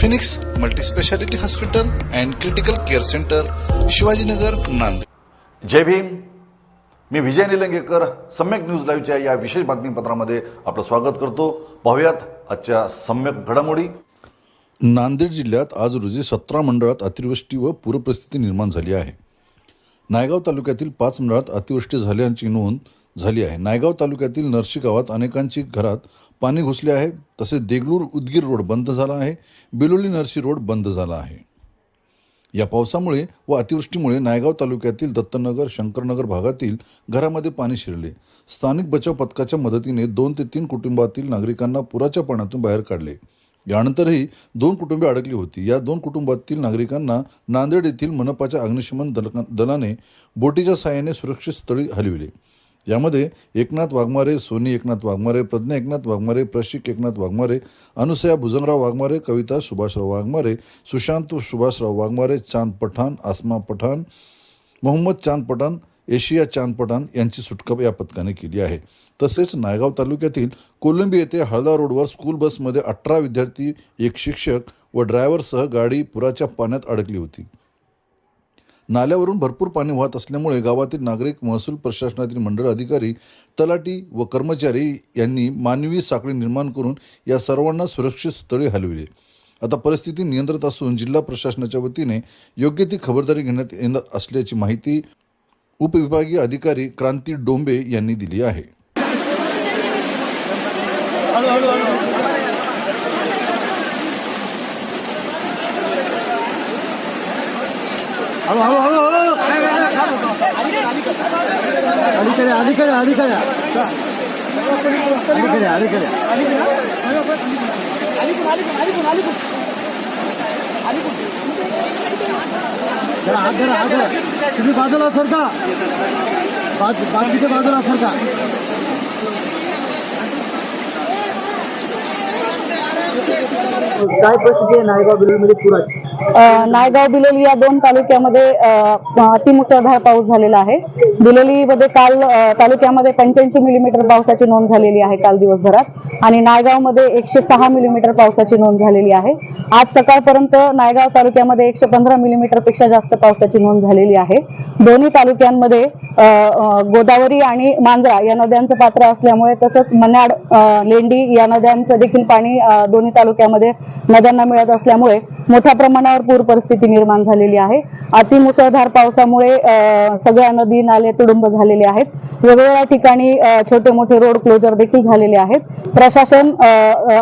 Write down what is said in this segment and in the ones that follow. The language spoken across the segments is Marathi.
Phoenix multispeciality hospital and critical care centre Shivajinagar Nanded. Jai Bhim. Me Vijay Nilangekar Samyak news लाईव्हच्या या विशेष बातमीपत्रामध्ये आपलं स्वागत करतो. पाहूयात आजच्या सम्यक घडामोडी. नांदेड जिल्ह्यात आज रोजी सतरा मंडळात अतिवृष्टी व पूरपरिस्थिती निर्माण झाली आहे. नायगाव तालुक्यातील पाच मंडळात अतिवृष्टी झाल्याची नोंद झाली आहे. नायगाव तालुक्यातील नरशी गावात अनेकांची घरात पाणी घुसले आहे. तसेच देगलूर उदगीर रोड बंद झाला आहे. बिलोली नरशी रोड बंद झाला आहे. या पावसामुळे व अतिवृष्टीमुळे नायगाव तालुक्यातील दत्तनगर शंकरनगर भागातील घरामध्ये पाणी शिरले. स्थानिक बचाव पथकाच्या मदतीने दोन ते तीन कुटुंबातील नागरिकांना पुराच्या पाण्यातून बाहेर काढले. यानंतरही दोन कुटुंबे अडकली होती. या दोन कुटुंबातील नागरिकांना नांदेड येथील मनपाच्या अग्निशमन दल दलाने बोटीच्या साहाय्याने सुरक्षित स्थळी हलविले. यामध्ये एकनाथ वाघमारे सोनी एकनाथ वाघमारे प्रज्ञा एकनाथ वाघमारे प्रशिक एकनाथ वाघमारे अनुसया भुजंगराव वाघमारे कविता सुभाषराव वाघमारे सुशांत सुभाषराव वाघमारे चांद पठाण आसमा पठाण मोहम्मद चांद पठाण एशिया चांद पठाण यांची सुटका या पथकाने केली आहे. तसेच नायगाव तालुक्यातील कोलंबी येथे हळदा रोडवर स्कूल बसमध्ये अठरा विद्यार्थी एक शिक्षक व ड्रायव्हरसह गाडी पुराच्या पाण्यात अडकली होती. नाल्यावरून भरपूर पाणी वाहत असल्यामुळे गावातील नागरिक महसूल प्रशासनातील मंडळ अधिकारी तलाटी व कर्मचारी यांनी मानवी साखळी निर्माण करून या सर्वांना सुरक्षित स्थळी हलविले. आता परिस्थिती नियंत्रणात असून जिल्हा प्रशासनाच्या वतीने योग्य ती खबरदारी घेण्यात येणार असल्याची माहिती उपविभागीय अधिकारी क्रांती डोंबे यांनी दिली आहे. हळू हळू हळू हळू. अलीकडे अलीकडे अलीकडे. अलीकडे अलीकडे. जरा हात धरा हात धरा. तुम्ही बाजूला सरका बाज बाकीच्या बाजूला सरका काय परिस्थिती आहे नायगाव बिल्डरमध्ये पुराची? नायगाव बिलोली या दोन तालुक्यामध्ये अतिमुसळधार पाऊस झालेला आहे. बिलोलीमध्ये काल तालुक्यामध्ये पंच्याऐंशी मिलीमीटर पावसाची नोंद झालेली आहे काल दिवसभरात. आणि नायगावमध्ये एकशे सहा मिलीमीटर पावसाची नोंद झालेली आहे. आज सकाळपर्यंत नायगाव तालुक्यामध्ये एकशे पंधरा मिलीमीटरपेक्षा जास्त पावसाची नोंद झालेली आहे. दोन्ही तालुक्यांमध्ये गोदावरी आणि मांजरा या नद्यांचं पात्र असल्यामुळे तसंच मन्याड लेंडी या नद्यांचं देखील पाणी दोन्ही तालुक्यामध्ये नद्यांना मिळत असल्यामुळे मोठ्या प्रमाणावर पूर परिस्थिती निर्माण झालेली आहे. अतिमुसळधार पावसामुळे सगळ्या नदी नाले तुडुंब झालेले आहेत. वेगवेगळ्या ठिकाणी छोटे मोठे रोड क्लोजर देखील झालेले आहेत. प्रशासन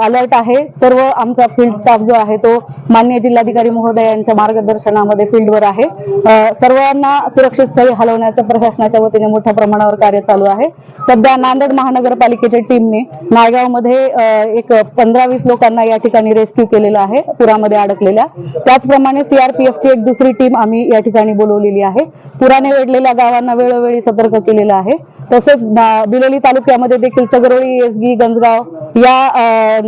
अलर्ट आहे. सर्व आमचा फील्ड स्टाफ जो आहे तो मान्य जिल्हाधिकारी महोदय यांच्या मार्गदर्शनामध्ये फील्डवर आहे. सर्वांना सुरक्षित स्थळी हलवण्याचं प्रशासनाच्या वतीने मोठ्या प्रमाणावर कार्य चालू आहे. सध्या नांदेड महानगरपालिकेच्या टीमने नायगावमध्ये एक पंधरा वीस लोकांना या ठिकाणी रेस्क्यू केलेला आहे पुरामध्ये अडकलेल्या. त्याचप्रमाणे सीआरपीएफची एक दुसरी टीम आम्ही या ठिकाणी बोलवलेली आहे. पुराने वेढलेल्या गावांना वेळोवेळी सतर्क केलेलं आहे. तसेच बिलोली तालुक्यामध्ये देखील सगरोळी येसगी गंजगाव या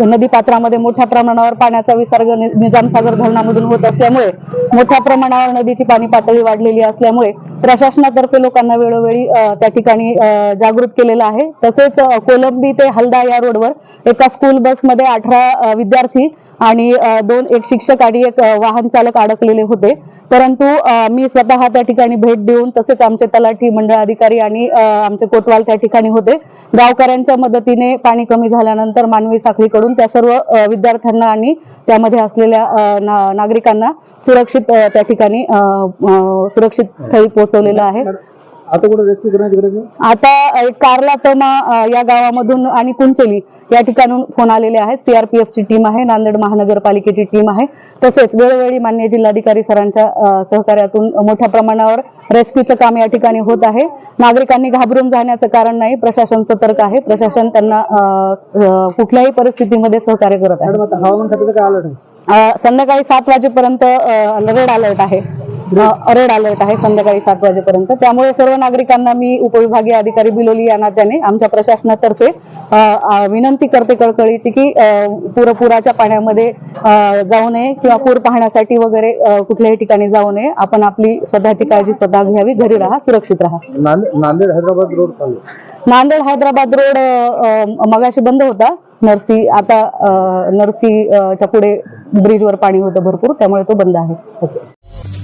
नदीपात्रामध्ये मोठ्या प्रमाणावर पाण्याचा विसर्ग नि- निजामसागर धरणामधून होत असल्यामुळे मोठ्या प्रमाणावर नदीची पाणी पातळी वाढलेली असल्यामुळे प्रशासनातर्फे लोकांना वेळोवेळी त्या ठिकाणी जागृत केलेलं आहे. तसेच कोलंबी ते हलदा या रोडवर एका स्कूल बसमध्ये अठरा विद्यार्थी आणि दोन एक शिक्षक आणि एक वाहन चालक अडकलेले होते. परंतु मी स्वतः त्या ठिकाणी भेट देऊन तसेच आमचे तलाठी मंडळ अधिकारी आणि आमचे कोतवाल त्या ठिकाणी होते. गावकऱ्यांच्या मदतीने पाणी कमी झाल्यानंतर मानवी साखळीकडून त्या सर्व विद्यार्थ्यांना आणि त्यामध्ये असलेल्या नागरिकांना सुरक्षित त्या ठिकाणी सुरक्षित स्थळी पोहोचवलेलं आहे. आता कुठं रेस्क्यू करण्याची गरज आहे आता एक कारला तमा या गावामधून आणि कुंचली या ठिकाणून फोन आलेले आहेत. सीआरपीएफची टीम आहे नांदेड महानगरपालिकेची टीम आहे. तसेच वेळोवेळी मान्य जिल्हाधिकारी सरांच्या सहकार्यातून मोठ्या प्रमाणावर रेस्क्यूचं काम या ठिकाणी होत आहे. नागरिकांनी घाबरून जाण्याचं कारण नाही प्रशासन सतर्क आहे. प्रशासन त्यांना कुठल्याही परिस्थितीमध्ये सहकार्य करत आहे. हवामान खात्याचं काय अलर्ट आहे? संध्याकाळी सात वाजेपर्यंत रेड अलर्ट आहे. रेड अलर्ट आहे संध्याकाळी सात वाजेपर्यंत. त्यामुळे सर्व नागरिकांना मी उपविभागीय अधिकारी बिलोली या नात्याने आमच्या प्रशासनातर्फे विनंती करते कळकळीची की अ, पूर पुराच्या पाण्यामध्ये जाऊ नये किंवा पूर पाहण्यासाठी वगैरे कुठल्याही ठिकाणी जाऊ नये. आपण आपली स्वतःची काळजी स्वतः घ्यावी घरी राहा सुरक्षित राहा. नांदेड हैदराबाद रोड नांदेड हैदराबाद रोड मगाशी बंद होता. नरसी आता अ, नरसी अ, च्या पुढे ब्रिजवर पाणी होतं भरपूर त्यामुळे तो बंद आहे.